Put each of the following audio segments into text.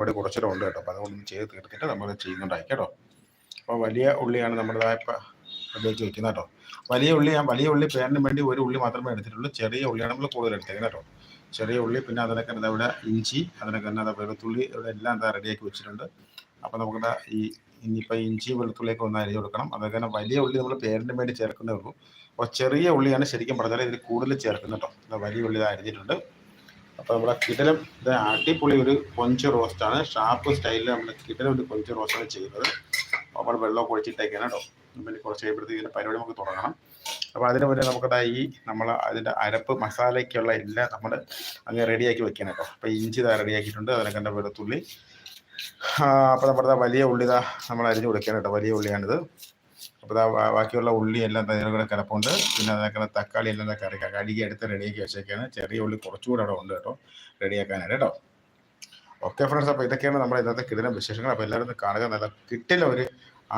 പരിപാടി കുറച്ചുകൂടെ ഉണ്ട് കേട്ടോ. അപ്പോൾ അതുകൊണ്ട് ചെയ്ത് തീർത്തിട്ട് നമ്മൾ ചെയ്യുന്നുണ്ടായി കേട്ടോ. അപ്പോൾ വലിയ ഉള്ളിയാണ് നമ്മുടേതായ ഉപയോഗിച്ച് വെക്കുന്നത് കേട്ടോ. വലിയ ഉള്ളി ഞാൻ വലിയ ഉള്ളി പേരിന് വേണ്ടി ഒരു ഉള്ളി മാത്രമേ എടുത്തിട്ടുള്ളൂ. ചെറിയ ഉള്ളിയാണ് നമ്മൾ കൂടുതൽ എടുത്തേക്കുന്നത് കേട്ടോ. ചെറിയ ഉള്ളി പിന്നെ അതിനൊക്കെ എന്താ ഇവിടെ ഇഞ്ചി അതിനൊക്കെ എന്താ വെളുത്തുള്ളി ഇവിടെ എല്ലാം എന്താ റെഡിയാക്കി വെച്ചിട്ടുണ്ട്. അപ്പോൾ നമുക്കിവിടെ ഈ ഇനിയിപ്പോൾ ഇഞ്ചി വെളുത്തുള്ളിയൊക്കെ ഒന്ന് അരിഞ്ഞ് കൊടുക്കണം. അതൊക്കെ വലിയ ഉള്ളി നമ്മൾ പേരിന് വേണ്ടി ചേർക്കുന്നേ ഉള്ളൂ. അപ്പോൾ ചെറിയ ഉള്ളിയാണ് ശരിക്കും പറഞ്ഞാൽ ഇതിൽ കൂടുതൽ ചേർക്കുന്നത് കേട്ടോ. വലിയ ഉള്ളി അരിഞ്ഞിട്ടുണ്ട്. അപ്പോൾ നമ്മുടെ കിടലം ഇത് അടിപൊളി ഒരു കൊഞ്ച് റോസ്റ്റാണ് ഷാർപ്പ് സ്റ്റൈലിൽ നമ്മൾ കിടലം ഒരു കൊഞ്ച് റോസ്റ്റാണ് ചെയ്യുന്നത്. നമ്മൾ വെള്ളം കുഴിച്ചിട്ടേക്കാണ് കേട്ടോ പിന്നെ കുറച്ച് കഴിയുമ്പോഴത്തേക്ക് ഇതിന്റെ പരിപാടി നമുക്ക് തുടങ്ങണം. അപ്പോൾ അതിന് മുന്നേ നമുക്കതാ ഈ നമ്മൾ അതിന്റെ അരപ്പ് മസാലയ്ക്കുള്ള എല്ലാം നമ്മൾ അങ്ങ് റെഡിയാക്കി വെക്കണം കേട്ടോ അപ്പോൾ ഇഞ്ചി ഇതാ റെഡിയാക്കിയിട്ടുണ്ട് അതിനൊക്കെ എന്റെ വെളുത്തുള്ളി. അപ്പോൾ നമ്മുടെ വലിയ ഉള്ളി ഇതാ നമ്മൾ അരിഞ്ഞു കൊടുക്കണം കേട്ടോ വലിയ ഉള്ളിയാണിത്. അപ്പോൾ ബാക്കിയുള്ള ഉള്ളി എല്ലാം തന്നെ കൂടെ കിടപ്പുണ്ട്. പിന്നെ അതിനൊക്കെ തക്കാളി എല്ലാം കറി കഴുകി എടുത്ത് റെഡിയാക്കി വെച്ചേക്കാണ്. ചെറിയ ഉള്ളി കുറച്ചുകൂടെ അവിടെ ഉണ്ട് കേട്ടോ. റെഡിയാക്കാനായിട്ട് കേട്ടോ. ഓക്കെ ഫ്രണ്ട്സ് അപ്പോൾ ഇതൊക്കെയാണ് നമ്മുടെ ഇന്നത്തെ കിടന്ന വിശേഷങ്ങൾ. അപ്പോൾ എല്ലാവരും കാണുക. നല്ല കിട്ടില്ല ഒരു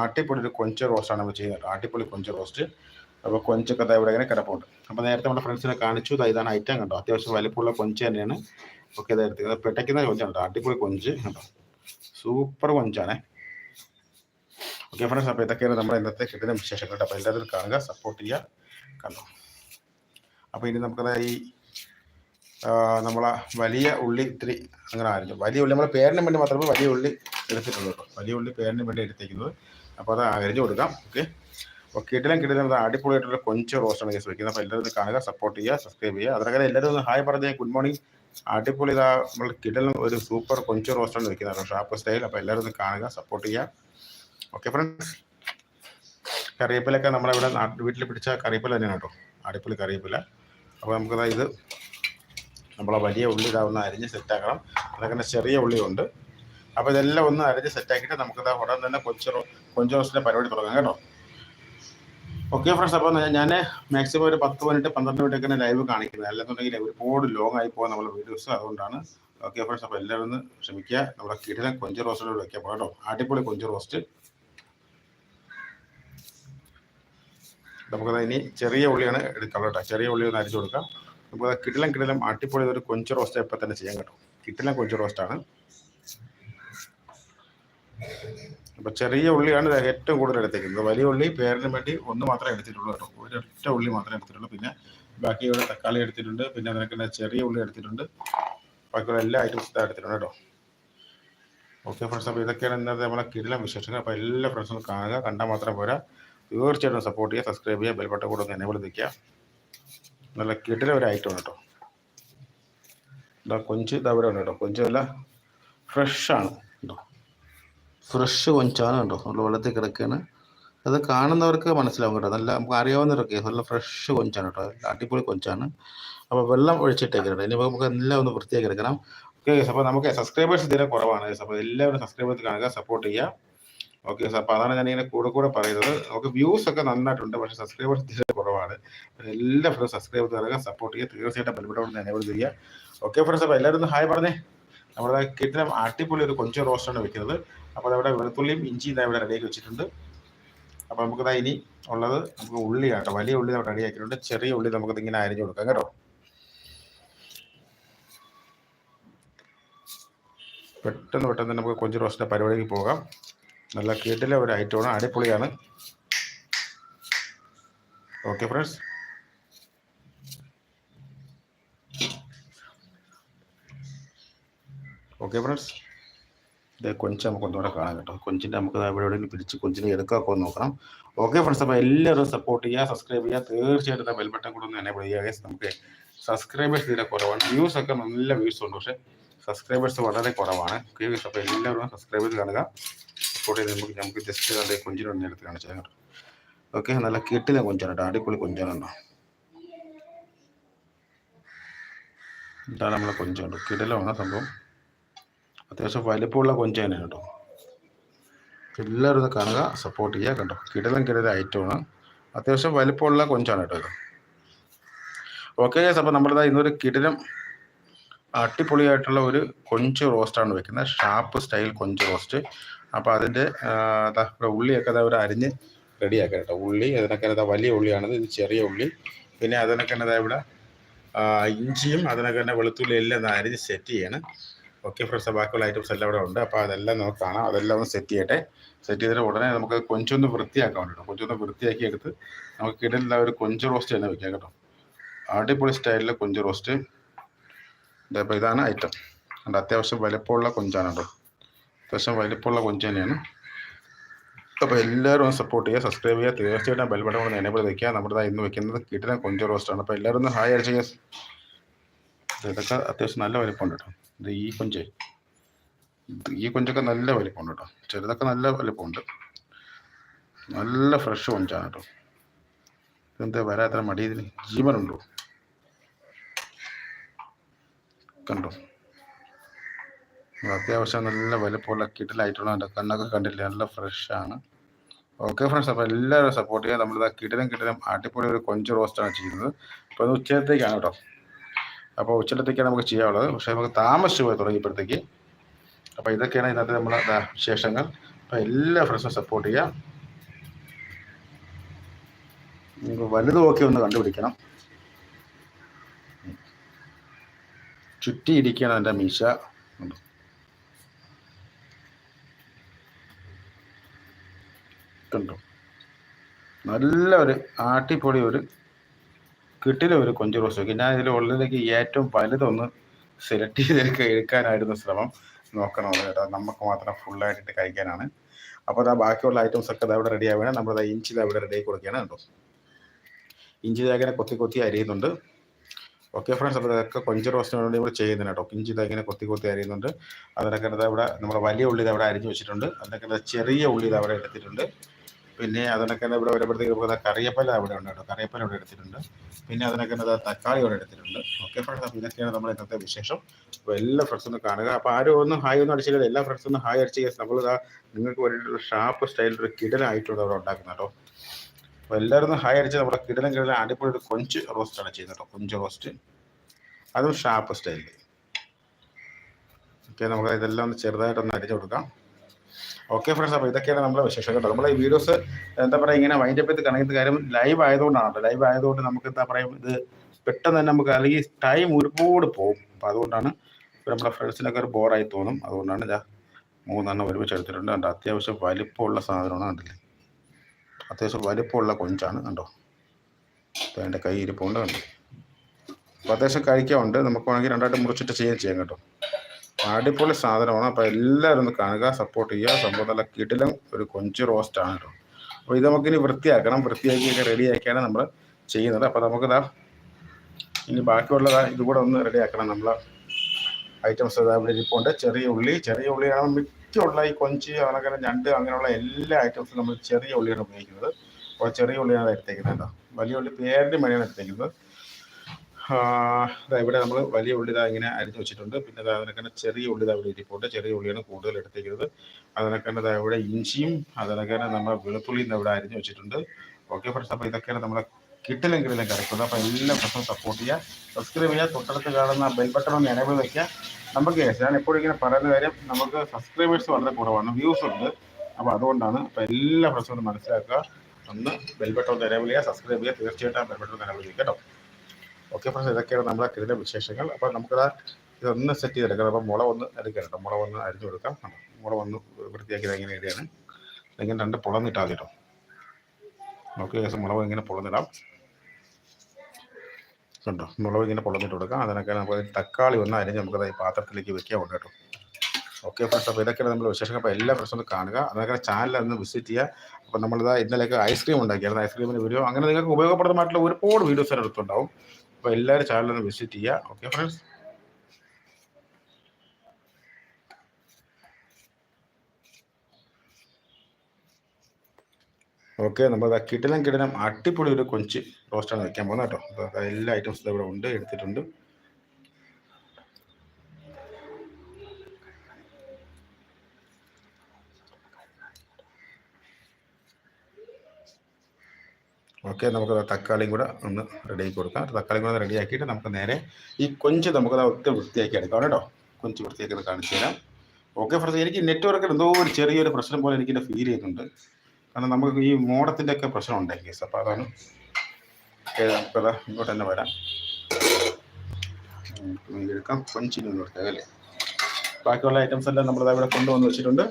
ആട്ടിപ്പൊളി ഒരു കൊഞ്ച് റോസ്റ്റാണ് നമ്മൾ ചെയ്യുന്നത്. ആട്ടിപ്പൊളി കൊഞ്ച് റോസ്റ്റ് അപ്പോൾ കൊഞ്ചൊക്കെ ഇവിടെ ഇങ്ങനെ കിടപ്പുണ്ട്. അപ്പോൾ നേരത്തെ നമ്മുടെ ഫ്രണ്ട്സിനെ കാണിച്ചു. ഇതാണ് ഐറ്റം കണ്ടോ? അത്യാവശ്യം വലിപ്പമുള്ള കൊഞ്ച് തന്നെയാണ്. ഓക്കെ ഇത് എടുത്തത് പെട്ടയ്ക്കുന്ന കൊഞ്ചാണ് കേട്ടോ. അടിപൊളി കൊഞ്ച് കേട്ടോ സൂപ്പർ കൊഞ്ചാണേ. ഓക്കെ ഫ്രണ്ട്സ് അപ്പോൾ ഇതൊക്കെയാണ് നമ്മുടെ ഇന്നത്തെ കിട്ടുന്ന വിശേഷങ്ങൾ. അപ്പോൾ എല്ലാവരും കാണുക സപ്പോർട്ട് ചെയ്യുക കണ്ടോ? അപ്പോൾ ഇനി നമുക്കത് ഈ നമ്മളെ വലിയ ഉള്ളി ഇത്തിരി അങ്ങനെ ആയിരുന്നു. വലിയ ഉള്ളി നമ്മളെ പേരിന് വേണ്ടി മാത്രമേ വലിയ ഉള്ളി എടുത്തിട്ടുള്ളൂ കേട്ടോ. വലിയ ഉള്ളി പേരിന് വേണ്ടി എടുത്തേക്കുന്നത് അപ്പോൾ അത് അരിഞ്ഞു കൊടുക്കാം ഓക്കെ? അപ്പോൾ കിടിലം കിടിലം അടിപൊളിയായിട്ടുള്ള കൊഞ്ച് റോസ്റ്റാണ് കേസ് വയ്ക്കുന്നത് അപ്പോൾ എല്ലാവരും കാണുക സപ്പോർട്ട് ചെയ്യുക സബ്സ്ക്രൈബ് ചെയ്യുക. അതൊക്കെ എല്ലാവരും ഹായ് പറഞ്ഞേ ഗുഡ് മോർണിംഗ് അടിപൊളി ഇതാ നമ്മൾ കിടലും ഒരു സൂപ്പർ കൊഞ്ച് റോസ്റ്റാണ് വയ്ക്കുന്നത് ഷാപ്പ് സ്റ്റൈൽ. അപ്പോൾ എല്ലാവരും കാണുക സപ്പോർട്ട് ചെയ്യുക. ഓക്കെ ഫ്രണ്ട്സ് കറിവേപ്പിലൊക്കെ നമ്മുടെ ഇവിടെ വീട്ടിൽ പിടിച്ച കറിവേപ്പില തന്നെയാണ് കേട്ടോ. അടുപ്പിൽ കറിവേപ്പില. അപ്പോൾ നമുക്ക് ഇത് നമ്മളെ വലിയ ഉള്ളി ഇതാവുന്ന അരിഞ്ഞ് സെറ്റാക്കണം. അതങ്ങനെ ചെറിയ ഉള്ളിയുണ്ട്. അപ്പോൾ ഇതെല്ലാം ഒന്ന് അരിഞ്ഞ് സെറ്റാക്കിയിട്ട് നമുക്കിത് ഉടൻ തന്നെ കൊഞ്ച് കൊഞ്ച് റോസ്റ്റിന്റെ പരിപാടി തുടങ്ങാം കേട്ടോ. ഓക്കെ ഫ്രണ്ട്സ് അപ്പോൾ ഞാൻ മാക്സിമം ഒരു പത്ത് മിനിറ്റ് പന്ത്രണ്ട് മിനിറ്റ് ഒക്കെ ലൈവ് കാണിക്കുന്നത്. അല്ലെന്നുണ്ടെങ്കിൽ ഒരുപാട് ലോങ് ആയി പോകാൻ നമ്മളെ വീഡിയോസ് അതുകൊണ്ടാണ്. ഓക്കെ ഫ്രണ്ട്സ് അപ്പോൾ എല്ലാവരും ഒന്ന് ക്ഷമിക്കുക. നമ്മുടെ കിടിലൻ കൊഞ്ച് റോസ്റ്റിനോട് വയ്ക്കാം കേട്ടോ. അടിപൊളി കൊഞ്ച് റോസ്റ്റ്. നമുക്കത് ഇനി ചെറിയ ഉള്ളിയാണ് എടുക്കാം കേട്ടോ. ചെറിയ ഉള്ളി ഒന്ന് അരിച്ചു കൊടുക്കാം. നമുക്ക് കിടിലം കിടിലം അട്ടിപ്പൊളി ഒരു കൊഞ്ച് റോസ്റ്റ് ഇപ്പം തന്നെ ചെയ്യാൻ കേട്ടോ. കിട്ടിലം കൊഞ്ച് റോസ്റ്റാണ് അപ്പോൾ ചെറിയ ഉള്ളിയാണ് ഏറ്റവും കൂടുതൽ എടുത്തേക്കുന്നത്. വലിയ ഉള്ളി പേരിന് വേണ്ടി ഒന്ന് മാത്രമേ എടുത്തിട്ടുള്ളൂ കേട്ടോ. ഒരൊറ്റ ഉള്ളി മാത്രമേ എടുത്തിട്ടുള്ളൂ. പിന്നെ ബാക്കി ഇവിടെ തക്കാളി എടുത്തിട്ടുണ്ട്. പിന്നെ അതിനൊക്കെ ചെറിയ ഉള്ളി എടുത്തിട്ടുണ്ട്. ബാക്കിയുള്ള എല്ലാ ഐറ്റംസും എടുത്തിട്ടുണ്ട് കേട്ടോ. ഓക്കെ ഫ്രണ്ട്സ് അപ്പോൾ ഇതൊക്കെയാണ് ഇന്നത്തെ നമ്മളെ കിടിലം വിശേഷങ്ങൾ. അപ്പോൾ എല്ലാ ഫ്രണ്ട്സും കാണുക. കണ്ടാൽ മാത്രം പോരാ. തീർച്ചയായിട്ടും സപ്പോർട്ട് ചെയ്യുക സബ്സ്ക്രൈബ് ചെയ്യുക ബെൽബട്ടൺ കൂടെ ഒന്ന് എനേബിൾ നിൽക്കുക നല്ല കിടില ഒരു ഐറ്റം കേട്ടോ. ഇതാ കൊഞ്ച് ഇതാ ഇവിടെ കേട്ടോ. കൊഞ്ച് നല്ല ഫ്രഷാണ് കേട്ടോ. ഫ്രഷ് കൊഞ്ചാണ് കേട്ടോ. നല്ല വെള്ളത്തിൽ കിടക്കുകയാണ് അത് കാണുന്നവർക്ക് മനസ്സിലാവും കേട്ടോ. നല്ല നമുക്ക് അറിയാവുന്നവരൊക്കെ നല്ല ഫ്രഷ് കൊഞ്ചാണ് കേട്ടോ. അടിപൊളി കൊഞ്ചാണ്. അപ്പോൾ വെള്ളം ഒഴിച്ചിട്ടേക്കണം ഇനി നമുക്ക് എല്ലാം ഒന്ന് വൃത്തിയാക്കി എടുക്കണം. ഓക്കെ അപ്പോൾ നമുക്ക് സബ്സ്ക്രൈബേഴ്സ് തീരെ കുറവാണ് അപ്പോൾ എല്ലാവരും സബ്സ്ക്രൈബേഴ്സ് കാണുക സപ്പോർട്ട് ചെയ്യുക. Okay sir. അപ്പോൾ അതാണ് ഞാൻ ഇങ്ങനെ കൂടെ കൂടെ പറയുന്നത്. നമുക്ക് വ്യൂസ് ഒക്കെ നന്നായിട്ടുണ്ട് പക്ഷേ സബ്സ്ക്രൈബേഴ്സ് തീരെ കുറവാണ്. എല്ലാ ഫ്രണ്ട്സ് സബ്സ്ക്രൈബ് ചെയ്യുക സപ്പോർട്ട് ചെയ്യുക. തീർച്ചയായിട്ടും ബെൽബട്ടോട് എനേബിൾ ചെയ്യുക. ഓക്കെ ഫ്രണ്ട്സ് അപ്പോൾ എല്ലാവരും ഹായ് പറഞ്ഞേ. നമ്മുടെ കിട്ടിന അടിപൊളി ഒരു കൊഞ്ച് റോസ്റ്റാണ് വെക്കുന്നത്. അപ്പോൾ അതവിടെ വെളുത്തുള്ളിയും ഇഞ്ചിയും ഇതാ ഇവിടെ റെഡിയാക്കി വെച്ചിട്ടുണ്ട്. അപ്പോൾ നമുക്കിതാ ഇനി ഉള്ളത് നമുക്ക് ഉള്ളി കേട്ടോ. വലിയ ഉള്ളി അവിടെ റെഡിയാക്കിയിട്ടുണ്ട് ചെറിയ ഉള്ളി നമുക്കത് ഇങ്ങനെ അരിഞ്ഞു കൊടുക്കാം കേട്ടോ. പെട്ടെന്ന് പെട്ടെന്ന് നമുക്ക് കൊഞ്ച് റോസ്റ്റിന്റെ പരിപാടിക്ക് പോകാം. നല്ല കീട്ടിലെ ഒരു ഐറ്റമാണ് അടിപൊളിയാണ്. ഓക്കെ ഫ്രണ്ട്സ് ഓക്കെ ഫ്രണ്ട്സ് ഇത് കൊഞ്ച് നമുക്ക് ഒന്നുകൂടെ കാണാം കേട്ടോ. കൊഞ്ചിന്റെ നമുക്ക് ഇവിടെ എവിടെയെങ്കിലും പിടിച്ച് കൊഞ്ചിനെ എടുക്കാമൊക്കെ നോക്കണം. ഓക്കെ ഫ്രണ്ട്സ് അപ്പോൾ എല്ലാവരും സപ്പോർട്ട് ചെയ്യുക സബ്സ്ക്രൈബ് ചെയ്യുക. തീർച്ചയായിട്ടും ബെൽ ബട്ടൺ കൂടെ ഒന്ന് എനേബിൾ ചെയ്യുക. നമുക്ക് സബ്സ്ക്രൈബേഴ്സ് തീരെ കുറവാണ്. വ്യൂസ് ഒക്കെ നല്ല വ്യൂസ് ഉണ്ട്. പക്ഷേ സബ്സ്ക്രൈബേഴ്സ് വളരെ കുറവാണ്. അപ്പോൾ എല്ലാവരും സബ്സ്ക്രൈബ് ചെയ്ത് കാണുക. ചെയ്ത് നമുക്ക് നമുക്ക് ജസ്റ്റ് നല്ല കൊഞ്ചിനൊന്ന് എടുത്ത് കാണിച്ചാൽ ഓക്കെ നല്ല കെട്ടിലെ കൊഞ്ചാണ് കേട്ടോ അടിപൊളി കൊഞ്ചാനുണ്ടോ ഇതാണ് നമ്മളെ കൊഞ്ചുണ്ട് കിടലാണ് സംഭവം. അത്യാവശ്യം വലിപ്പമുള്ള കൊഞ്ച് തന്നെയാണ് കേട്ടോ. എല്ലാവരും കാണുക സപ്പോർട്ട് ചെയ്യുക കണ്ടോ കിടലം കിടല ഐറ്റമാണ് അത്യാവശ്യം വലിപ്പമുള്ള കൊഞ്ചാണ് കേട്ടോ ഇത്. ഓക്കെ അപ്പോൾ നമ്മളിതാ ഇന്നൊരു കിടിലം അടിപൊളിയായിട്ടുള്ള ഒരു കൊഞ്ച് റോസ്റ്റാണ് വെക്കുന്നത്. ഷാപ്പ് സ്റ്റൈൽ കൊഞ്ച് റോസ്റ്റ് അപ്പോൾ അതിന്റെ ഉള്ളിയൊക്കെ അത് അവർ അരിഞ്ഞ് റെഡിയാക്കാം കേട്ടോ. ഉള്ളി അതിനൊക്കെ ദാ വലിയ ഉള്ളിയാണത്. ഇത് ചെറിയ ഉള്ളി. പിന്നെ അതിനൊക്കെ ദാ ഇവിടെ ഇഞ്ചിയും അതിനൊക്കെ തന്നെ വെളുത്തുള്ളി എല്ലാം അരിഞ്ഞ് സെറ്റ് ചെയ്യണം. ഓക്കെ ഫ്രണ്ട്സ് ബാക്കിയുള്ള ഐറ്റംസ് എല്ലാം ഇവിടെ ഉണ്ട്. അപ്പോൾ അതെല്ലാം നമുക്ക് കാണാം. അതെല്ലാം ഒന്ന് സെറ്റ് ചെയ്യട്ടെ. സെറ്റ് ചെയ്തിട്ട് ഉടനെ നമുക്ക് കൊഞ്ചൊന്ന് വൃത്തിയാക്കാൻ വേണ്ടിയിട്ട് കൊഞ്ചൊന്ന് വൃത്തിയാക്കി എടുത്ത് നമുക്ക് കിടലിൽ ഒരു കൊഞ്ച് റോസ്റ്റ് തന്നെ വെക്കാം കേട്ടോ. അടിപൊളി സ്റ്റൈലിൽ കൊഞ്ച് റോസ്റ്റ് അപ്പോൾ ഇതാണ് ഐറ്റം അത്യാവശ്യം വലിപ്പമുള്ള കൊഞ്ചാണ് കേട്ടോ. അത്യാവശ്യം വലിപ്പമുള്ള കൊഞ്ച് തന്നെയാണ് അപ്പോൾ എല്ലാവരും ഒന്ന് സപ്പോർട്ട് ചെയ്യുക സബ്സ്ക്രൈബ് ചെയ്യുക. തീർച്ചയായിട്ടും ബെൽ ബട്ടൺ കൊണ്ട് എനേബിൾ വയ്ക്കുക നമ്മുടെ ഇന്ന് വെക്കുന്നത് കിട്ടുന്ന കൊഞ്ച് റോസ്റ്റാണ് അപ്പോൾ എല്ലാവരും ഒന്ന് ഹായ് അടിച്ച് ഇതൊക്കെ അത്യാവശ്യം നല്ല വലിപ്പമുണ്ട് കേട്ടോ. ഇത് ഈ കൊഞ്ച്. ഈ കൊഞ്ചൊക്കെ നല്ല വലിപ്പമുണ്ട് കേട്ടോ. ചെറുതൊക്കെ നല്ല വലിപ്പമുണ്ട്. നല്ല ഫ്രഷ് കൊഞ്ചാണ് കേട്ടോ. ഇതെന്താ വരാത്ര മടി ഇതിന്? ജീവനുണ്ടോ? കണ്ടോ? അത്യാവശ്യം നല്ല വലിപ്പമുള്ള കിടിലായിട്ടുള്ള കണ്ണൊക്കെ കണ്ടില്ലേ? നല്ല ഫ്രഷാണ് ഓക്കെ ഫ്രണ്ട്സ് അപ്പോൾ എല്ലാവരും സപ്പോർട്ട് ചെയ്യുക. നമ്മളിതാ കിടിലും കിടിലും അടിപൊളി ഒരു കൊഞ്ച് റോസ്റ്റാണ് ചെയ്യുന്നത്. അപ്പോൾ അത് ഉച്ചത്തേക്കാണ് കേട്ടോ. അപ്പോൾ ഉച്ചത്തേക്കാണ് നമുക്ക് ചെയ്യാനുള്ളത്. പക്ഷേ നമുക്ക് താമസിച്ചു പോയി തുടങ്ങിയപ്പോഴത്തേക്ക് അപ്പോൾ ഇതൊക്കെയാണ് ഇന്നത്തെ നമ്മളെ വിശേഷങ്ങൾ. അപ്പോൾ എല്ലാ ഫ്രണ്ട്സും സപ്പോർട്ട് ചെയ്യുക. നിങ്ങൾക്ക് നോക്കി ഒന്ന് കണ്ടുപിടിക്കണം. ചുറ്റിയിരിക്കുകയാണ് എന്റെ മീശ ഉണ്ട് കണ്ടു നല്ല ഒരു ആട്ടിപ്പൊടി ഒരു കിട്ടിലെ ഒരു കൊഞ്ച് റോസ് വെക്കും. ഞാൻ ഇതിൽ ഉള്ളിലേക്ക് ഏറ്റവും വലുതൊന്ന് സെലക്ട് ചെയ്ത് എടുക്കാനായിരുന്നു ശ്രമം. നോക്കണമെന്ന് കേട്ടോ നമുക്ക് മാത്രം ഫുള്ളായിട്ട് കഴിക്കാനാണ്. അപ്പോൾ അതാ ബാക്കിയുള്ള ഐറ്റംസ് ഒക്കെ അവിടെ റെഡി ആവുകയാണ്. നമ്മളത് ഇഞ്ചി അവിടെ റെഡി ആയി കൊടുക്കുകയാണ് കേട്ടോ ഇഞ്ചി തേങ്ങനെ കൊത്തി കൊത്തി അരിയുന്നുണ്ട്. ഓക്കെ ഫ്രണ്ട്സ് അപ്പോൾ ഇതൊക്കെ കൊഞ്ച് റോസ്റ്റിന് വേണ്ടി നമ്മൾ ചെയ്യുന്നത് കേട്ടോ. ഇഞ്ചി ഇങ്ങനെ കൊത്തി കൊത്തി അരിയുന്നുണ്ട്. അതിനൊക്കെ ഇവിടെ നമ്മുടെ വലിയ ഉള്ളി അവിടെ അരിഞ്ഞു വെച്ചിട്ടുണ്ട്. അതിനൊക്കെ ചെറിയ ഉള്ളി അവിടെ എടുത്തിട്ടുണ്ട്. പിന്നെ അതിനൊക്കെ ഇവിടെ വരുമ്പോഴത്തേക്ക് കറിയപ്പല അവിടെ ഉണ്ട് കേട്ടോ. കറിയപ്പല ഇവിടെ എടുത്തിട്ടുണ്ട്. പിന്നെ അതിനൊക്കെ തക്കാളി ഇവിടെ എടുത്തിട്ടുണ്ട്. ഓക്കെ ഫ്രണ്ട്സ് അപ്പോൾ ഇതൊക്കെയാണ് നമ്മുടെ ഇന്നത്തെ വിശേഷം. അപ്പോൾ എല്ലാ ഫ്രണ്ട്സും കാണുക. അപ്പോൾ ആരും ഒന്നും ഹായ് ഒന്നും അടിച്ചില്ല എല്ലാ ഫ്രണ്ട്സ് ഒന്ന് ഹായ് അടിച്ച് നമ്മൾ നിങ്ങൾക്ക് വേണ്ടിയിട്ടുള്ള ഷാർപ്പ് സ്റ്റൈലിൽ ഒരു കിടലായിട്ടുണ്ട് അവിടെ ഉണ്ടാക്കുന്നത് കേട്ടോ. അപ്പോൾ എല്ലാവരും ഹായ് അടിച്ച് നമ്മുടെ കിടലം കിടലം അടിപൊളി ഒരു കൊഞ്ച് റോസ്റ്റാണ് ചെയ്യുന്നത് കേട്ടോ. കൊഞ്ച് റോസ്റ്റ് അതും ഷാർപ്പ് സ്റ്റൈലിൽ ഓക്കെ നമുക്ക് ഇതെല്ലാം ഒന്ന് ചെറുതായിട്ടൊന്ന് അടിച്ചു കൊടുക്കാം. ഓക്കെ ഫ്രണ്ട്സ് അപ്പോൾ ഇതൊക്കെയാണ് നമ്മുടെ വിശേഷം കേട്ടോ നമ്മളെ ഈ വീഡിയോസ് എന്താ പറയുക ഇങ്ങനെ വൈൻഡപ്പ് ചെയ്ത് കണക്കുന്ന കാര്യം ലൈവ് ആയതുകൊണ്ടാണ് ലൈവ് ആയതുകൊണ്ട് നമുക്ക് എന്താ പറയുക ഇത് പെട്ടെന്ന് തന്നെ നമുക്ക് അല്ലെങ്കിൽ ടൈം ഒരുപാട് പോകും. അപ്പോൾ അതുകൊണ്ടാണ് നമ്മുടെ ഫ്രണ്ട്സിനൊക്കെ ഒരു ബോറായി തോന്നും. അതുകൊണ്ടാണ് ഞാൻ മൂന്നെണ്ണം ഒരുമിച്ച് എടുത്തിട്ടുണ്ട്. കണ്ടോ അത്യാവശ്യം വലിപ്പമുള്ള സാധനമാണ് കണ്ടില്ലേ? അത്യാവശ്യം വലിപ്പമുള്ള കൊഞ്ചാണ് കണ്ടോ? എന്റെ കൈ ഇരിപ്പുണ്ട് കണ്ടോ? അപ്പോൾ അത്യാവശ്യം കഴിക്കാറുണ്ട് നമുക്ക് വേണമെങ്കിൽ രണ്ടായിട്ട് മുറിച്ചിട്ട് ചെയ്യാൻ ചെയ്യാം കേട്ടോ. അടിപൊളി സാധനമാണ്. അപ്പോൾ എല്ലാവരും ഒന്ന് കാണുക സപ്പോർട്ട് ചെയ്യുക. സംഭവം നല്ല കിടിലും ഒരു കൊഞ്ച് റോസ്റ്റാണ് കേട്ടോ. അപ്പോൾ ഇത് നമുക്കിനി വൃത്തിയാക്കണം. വൃത്തിയാക്കിയൊക്കെ റെഡിയാക്കിയാണ് നമ്മൾ ചെയ്യുന്നത്. അപ്പോൾ നമുക്കിതാ ഇനി ബാക്കിയുള്ളതാ ഇതുകൂടെ ഒന്ന് റെഡിയാക്കണം നമ്മൾ ഐറ്റംസ് ഇവിടെ ഇരിപ്പുണ്ട്. ചെറിയ ഉള്ളി ചെറിയ ഉള്ളിയാണ് മിക്കുള്ള ഈ കൊഞ്ച് അങ്ങനെ ഞണ്ട് അങ്ങനെയുള്ള എല്ലാ ഐറ്റംസും നമ്മൾ ചെറിയ ഉള്ളിയാണ് ഉപയോഗിക്കുന്നത്. അപ്പോൾ ചെറിയ ഉള്ളിയാണ് എടുത്തേക്കുന്നത് കേട്ടോ. വലിയ ഉള്ളി പേരിന്റെ മണിയാണ് എടുത്തേക്കുന്നത്. ഇവിടെ നമ്മൾ വലിയ ഉള്ളി ഇങ്ങനെ അരിഞ്ഞു വെച്ചിട്ടുണ്ട്. പിന്നെ അതിനൊക്കെ ചെറിയ ഉള്ളി ഇവിടെ ഇരിപ്പുണ്ട്. ചെറിയ ഉള്ളിയാണ് കൂടുതൽ എടുത്തിരിക്കുന്നത് അതിനൊക്കെ ഇവിടെ ഇഞ്ചിയും അതിനൊക്കെ നമ്മൾ വെളുത്തുള്ളിയും ഇവിടെ അരിഞ്ഞു വെച്ചിട്ടുണ്ട്. ഓക്കെ ഫ്രണ്ട്സ് അപ്പോൾ ഇതൊക്കെയാണ് നമ്മുടെ കിട്ടില്ലെങ്കിലും കിടക്കുന്നത് അപ്പോൾ എല്ലാ പ്രശ്നവും സപ്പോർട്ട് ചെയ്യുക സബ്സ്ക്രൈബ് ചെയ്യുക തൊട്ടടുത്ത് കാണുന്ന ബെൽ ബട്ടൺ ഒന്ന് എനേബിൾ വയ്ക്കുക നമുക്ക് ഞാൻ എപ്പോഴും ഇങ്ങനെ പറയുന്ന കാര്യം നമുക്ക് സബ്സ്ക്രൈബേഴ്സ് വളരെ കുറവാണ്. വ്യൂസ് ഉണ്ട്. അപ്പോൾ അതുകൊണ്ടാണ് അപ്പോൾ എല്ലാ പ്രശ്നവും മനസ്സിലാക്കുക. ഒന്ന് ബെൽ ബട്ടൺ ഒന്ന് എനേബിൾ ചെയ്യുക സബ്സ്ക്രൈബ് ചെയ്യുക തീർച്ചയായിട്ടും ബെൽ ബട്ടൺ എനേബിൾ ചെയ്യുക കേട്ടോ? ഓക്കെ ഫ്രണ്ട്സ് ഇതൊക്കെയാണ് നമ്മുടെ ഇതിന്റെ വിശേഷങ്ങൾ. അപ്പോൾ നമുക്കത് ഇതൊന്ന് സെറ്റ് ചെയ്തെടുക്കണം. അപ്പോൾ മുള ഒന്ന് എടുക്കണം മുള ഒന്ന് അരിഞ്ഞു കൊടുക്കാം. മുള ഒന്ന് വൃത്തിയാക്കി ഇങ്ങനെ ഇടുകയാണ്. ഇങ്ങനെ രണ്ട് പുളന്നിട്ടാൽ കേട്ടോ. നമുക്ക് ശേഷം മുളക് ഇങ്ങനെ പൊളന്നിടാം. കണ്ടോ? മുളക് ഇങ്ങനെ പൊളന്നിട്ട് കൊടുക്കാം. അതിനൊക്കെ നമുക്ക് തക്കാളി ഒന്ന് അരിഞ്ഞ് നമുക്കത് ഈ പാത്രത്തിലേക്ക് വെക്കാൻ കേട്ടോ. ഓക്കെ ഫ്രണ്ട്സ് അപ്പോൾ ഇതൊക്കെയാണ് നമ്മൾ വിശേഷം അപ്പോൾ എല്ലാ ഫ്രണ്ട്സും കാണുക. അതൊക്കെ ചാനൽ ഒന്ന് വിസിറ്റ് ചെയ്യുക. അപ്പോൾ നമ്മളിതാ ഇന്നലെയൊക്കെ ഐസ്ക്രീം ഉണ്ടാക്കിയായിരുന്നു. ഐസ്ക്രീമിന്റെ വീഡിയോ അങ്ങനെ നിങ്ങൾക്ക് ഉപയോഗപ്രദമായിട്ടുള്ള ഒരുപാട് വീഡിയോസ് എടുത്തുണ്ടാവും അപ്പോൾ എല്ലാവരും ചാനലൊന്ന് വിസിറ്റ് ചെയ്യുക ഓക്കെ ഫ്രണ്ട്സ് ഓക്കെ നമ്മൾ കിടലം കിടലം അടിപൊളി ഒരു കൊഞ്ച് റോസ്റ്റാണ് വെക്കാൻ പോകുന്നത് കേട്ടോ. അപ്പോൾ എല്ലാ ഐറ്റംസും ഇവിടെ ഉണ്ട് എടുത്തിട്ടുണ്ട്. ഓക്കെ നമുക്ക് തക്കാളിയും കൂടെ ഒന്ന് റെഡിയാക്കി കൊടുക്കാം. തക്കാളിയും കൂടെ റെഡിയാക്കിയിട്ട് നമുക്ക് നേരെ ഈ കൊഞ്ച് നമുക്ക് ഒക്കെ വൃത്തിയാക്കി എടുക്കാം കേട്ടോ. കൊഞ്ച് വൃത്തിയാക്കി കാണിച്ചു തരാം. ഓക്കെ ഫ്രണ്ട്സ് എനിക്ക് നെറ്റ്വർക്കിൽ എന്തോ ഒരു ചെറിയൊരു പ്രശ്നം പോലെ എനിക്ക് ഫീൽ ചെയ്യുന്നുണ്ട്. കാരണം നമുക്ക് ഈ മോഡത്തിന്റെ ഒക്കെ പ്രശ്നം ഉണ്ടായി കേസ് അപ്പോൾ അതാണ് നമുക്കത് ഇങ്ങോട്ട് തന്നെ വരാം. എടുക്കാം. കൊഞ്ചിന് കൊടുക്കാം അല്ലേ? ബാക്കിയുള്ള ഐറ്റംസ് എല്ലാം നമ്മൾ ഇവിടെ കൊണ്ടുവന്ന് വെച്ചിട്ടുണ്ട്.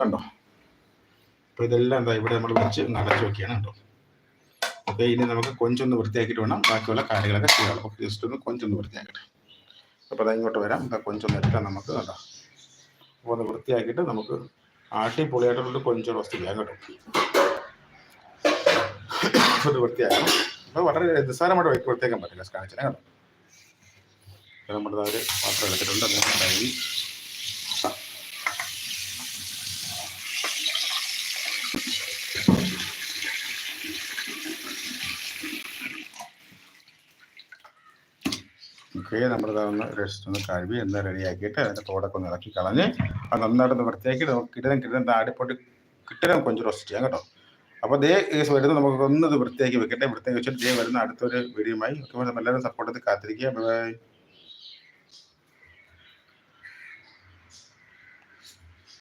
കണ്ടോ? അപ്പോൾ ഇതെല്ലാം എന്താ ഇവിടെ നമ്മൾ വെച്ച് ഒന്ന് അടച്ചു വെക്കുകയാണ് കേട്ടോ ഓക്കെ ഇനി നമുക്ക് കൊഞ്ചൊന്ന് വൃത്തിയാക്കിയിട്ട് വേണം. ബാക്കിയുള്ള കാര്യങ്ങളൊക്കെ ചെയ്യാം. അപ്പോൾ ജസ്റ്റ് ഒന്ന് കൊഞ്ചൊന്ന് വൃത്തിയാക്കട്ടെ. അപ്പോൾ അത് ഇങ്ങോട്ട് വരാം. അപ്പൊ കൊഞ്ചൊന്ന് എടുക്കാം നമുക്ക് കണ്ടോ അപ്പോൾ ഒന്ന് വൃത്തിയാക്കിയിട്ട് നമുക്ക് ആട്ടി പൊളിയായിട്ടുള്ള കൊഞ്ച് റോസ്റ്റ് ചെയ്യാം കേട്ടോ. അത് വൃത്തിയാക്കണം. അപ്പോൾ വളരെ നിസ്സാരമായിട്ട് വൃത്തിയാക്കാൻ പറ്റില്ല. കാണിച്ചാൽ കേട്ടോ. നമ്മുടെ ഒരു പാത്രം എടുത്തിട്ടുണ്ട്. അങ്ങനെ കഴുകി ഓക്കെ നമ്മൾ ഒന്ന് ഒന്ന് കഴുകി എന്താ റെഡിയാക്കിയിട്ട് അതിന്റെ തോടൊക്കെ ഒന്ന് ഇളക്കി കളഞ്ഞ് അത് നന്നായിട്ടൊന്ന് വൃത്തിയാക്കിയിട്ട് നമുക്ക് കിടനം കിടനം താടിപ്പൊട്ടി കിട്ടണം കൊഞ്ച് റോസ്റ്റ് ചെയ്യാം കേട്ടോ. അപ്പോൾ ദേ കേസ് വരുന്നത് നമുക്ക് ഒന്ന് വൃത്തിയാക്കി വെക്കട്ടെ. വൃത്തിയാക്കി വെച്ചിട്ട് ദേ വരുന്ന അടുത്തൊരു വീഡിയോയുമായി. ഒക്കെ എല്ലാവരും സപ്പോർട്ട് ചെയ്ത് കാത്തിരിക്കുക.